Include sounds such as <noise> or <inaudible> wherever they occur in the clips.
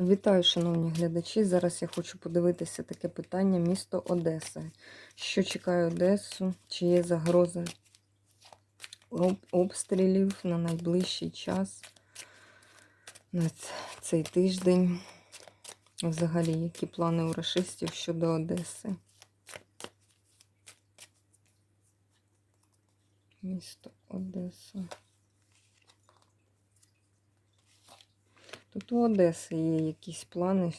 Вітаю, шановні глядачі. Зараз я хочу подивитися таке питання місто Одеса. Що чекає Одесу? Чи є загроза обстрілів на найближчий час, на цей тиждень? Взагалі, які плани у рашистів щодо Одеси? Місто Одеса. Тут у Одеси є якісь плани,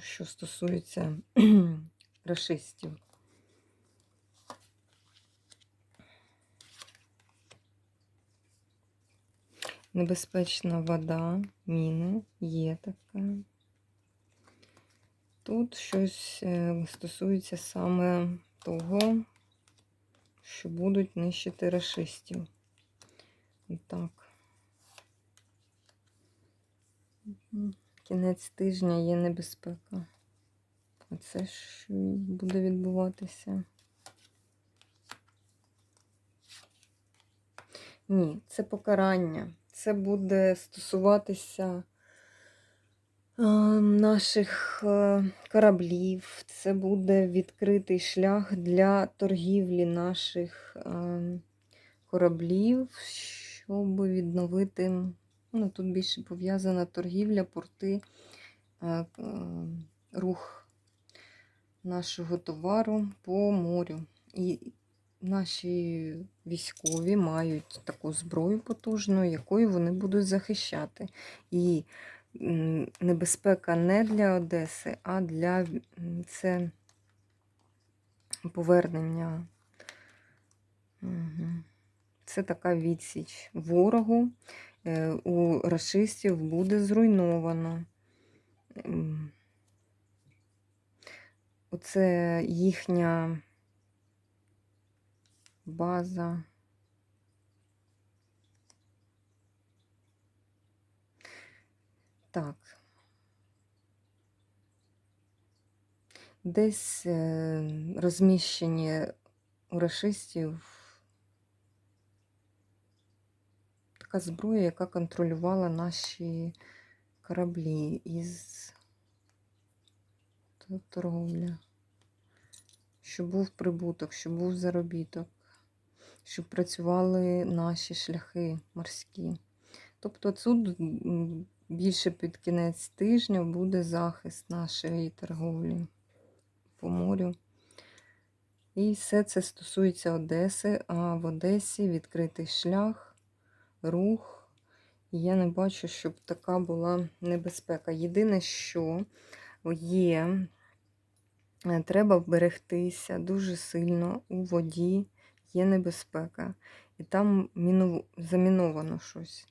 що стосуються <clears throat> рашистів. Небезпечна вода, міни, є така. Тут щось е, стосується саме того, що будуть нищити рашистів. Так. Кінець тижня є небезпека. А це що буде відбуватися? Ні, це покарання. Це буде стосуватися е, наших е, кораблів. Це буде відкритий шлях для торгівлі наших е, кораблів, щоб відновити. Ну, тут більше пов'язана торгівля, порти, е, е, рух нашого товару по морю. І наші військові мають таку зброю потужну, якою вони будуть захищати. І небезпека не для Одеси, а для це повернення. Це така відсіч ворогу. Е, У расистів буде зруйновано. Оце їхня база. Так. Десь е, розміщені у рашистів така зброя, яка контролювала наші кораблі із торговля. Щоб був прибуток, щоб був заробіток, щоб працювали наші шляхи морські. Тобто тут більше під кінець тижня буде захист нашої торговлі по морю. І все це стосується Одеси, а в Одесі відкритий шлях, рух. І я не бачу, щоб така була небезпека. Єдине, що є, е, треба вберегтися дуже сильно у воді, є небезпека. І там міну... заміновано щось.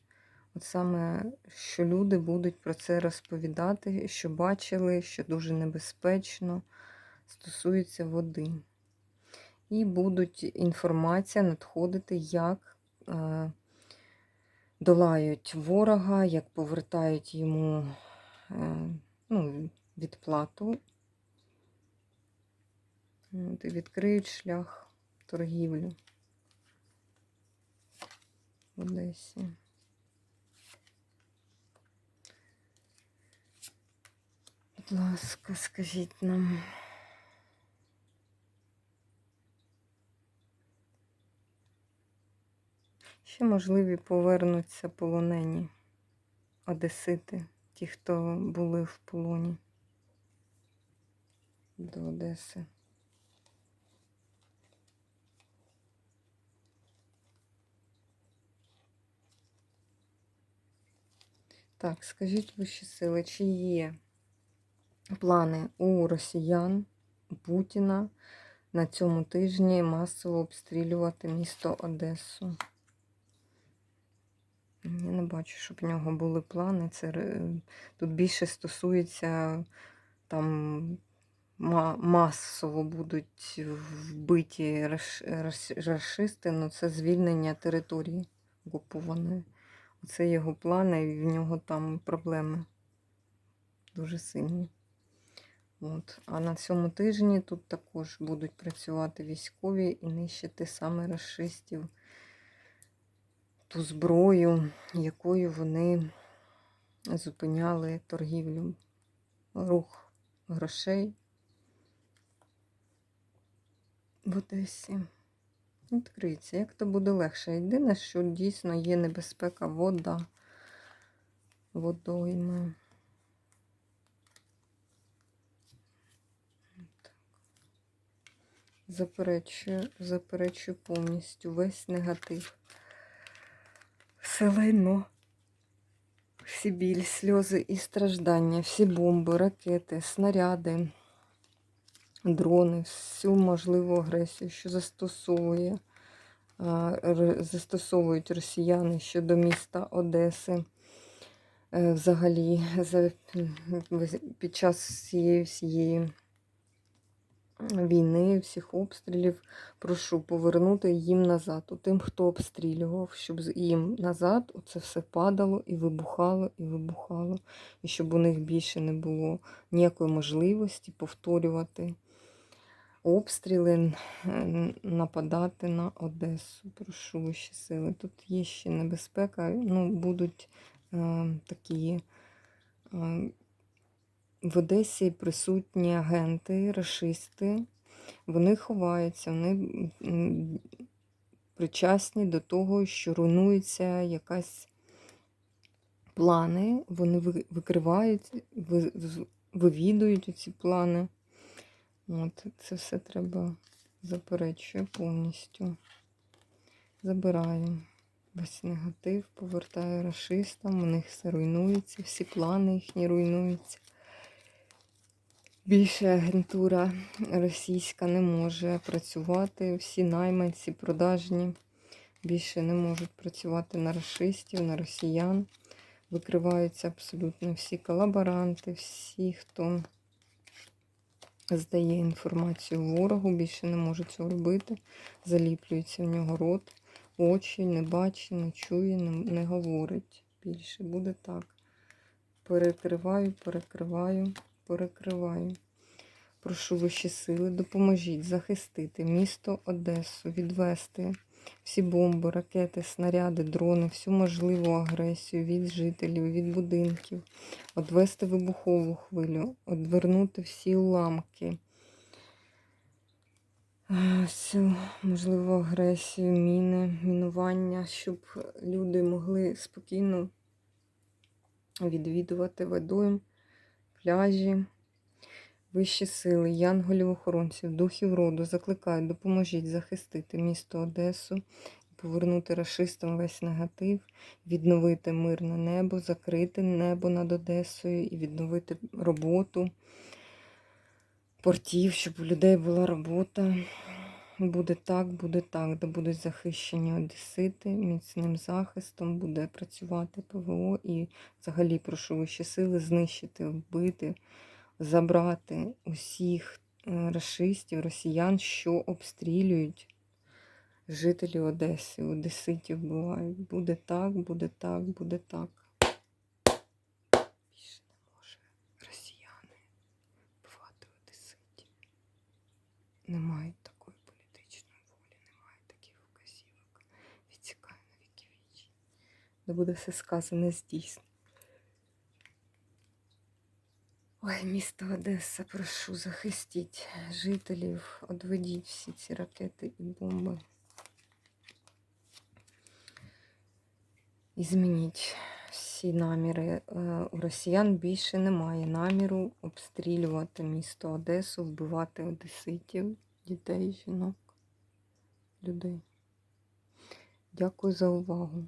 От саме, що люди будуть про це розповідати, що бачили, що дуже небезпечно стосується води. І будуть інформація надходити, як е, долають ворога, як повертають йому е, ну, відплату. От, і відкриють шлях торгівлі в Одесі. Будь ласка, скажіть нам. Ще можливі повернуться полонені одесити, ті, хто були в полоні до Одеси. Так, скажіть вищі сили, чи є плани у росіян, Путіна на цьому тижні масово обстрілювати місто Одесу? Я не бачу, щоб в нього були плани. Це тут більше стосується там масово будуть вбиті раш- але це звільнення території окупованої. Це його плани, і в нього там проблеми дуже сильні. От. А на цьому тижні тут також будуть працювати військові і нищити саме расистів ту зброю, якою вони зупиняли торгівлю, рух грошей в Одесі. Відкриється, як то буде легше. Єдине, що дійсно є небезпека вода, водойми. Заперечую, заперечую повністю весь негатив. Все лайно. Всі біль, сльози і страждання, всі бомби, ракети, снаряди, дрони, всю можливу агресію, що застосовує, застосовують росіяни щодо міста Одеси. Е, Взагалі, за, під час цієї всієї війни, всіх обстрілів, прошу повернути їм назад. У тим, хто обстрілював, щоб їм назад це все падало і вибухало, і вибухало, і щоб у них більше не було ніякої можливості повторювати обстріли, нападати на Одесу. Прошу вищі сили. Тут є ще небезпека. Ну, будуть е, такі. Е, в Одесі присутні агенти, рашисти. Вони ховаються, вони причасні до того, що руйнується якась плани, вони викривають, вивідують ці плани. От, це все треба заперечую повністю. Забираю весь негатив, повертаю рашистам, у них все руйнується, всі плани їхні руйнуються. Більше агентура російська не може працювати. Всі найманці продажні більше не можуть працювати на расистів, на росіян. Викриваються абсолютно всі колаборанти, всі, хто здає інформацію ворогу, більше не може цього робити. Заліплюється в нього рот, очі, не бачить, не чує, не говорить. Більше буде так. Перекриваю, перекриваю, перекриваю. Прошу вищі сили, допоможіть захистити місто Одесу, відвести всі бомби, ракети, снаряди, дрони, всю можливу агресію від жителів, від будинків, одвести вибухову хвилю, одвернути всі уламки, всю можливу агресію, міни, мінування, щоб люди могли спокійно відвідувати водойм, пляжі. Вищі сили, янголів-охоронців, духів роду закликають, допоможіть захистити місто Одесу, повернути рашистам весь негатив, відновити мирне небо, закрити небо над Одесою і відновити роботу портів, щоб у людей була робота. Буде так, буде так, де будуть захищені одесити міцним захистом, буде працювати ПВО і взагалі прошу вищі сили знищити, вбити забрати усіх е, рашистів, росіян, що обстрілюють жителів Одеси, одеситів бувають. Буде так, буде так, буде так. Не. Немає Де буде все сказане здійснено. Ой, місто Одеса, прошу, захистіть жителів, одведіть всі ці ракети і бомби. І змініть всі наміри. Е, У росіян більше немає наміру обстрілювати місто Одесу, вбивати одеситів, дітей, жінок, людей. Дякую за увагу.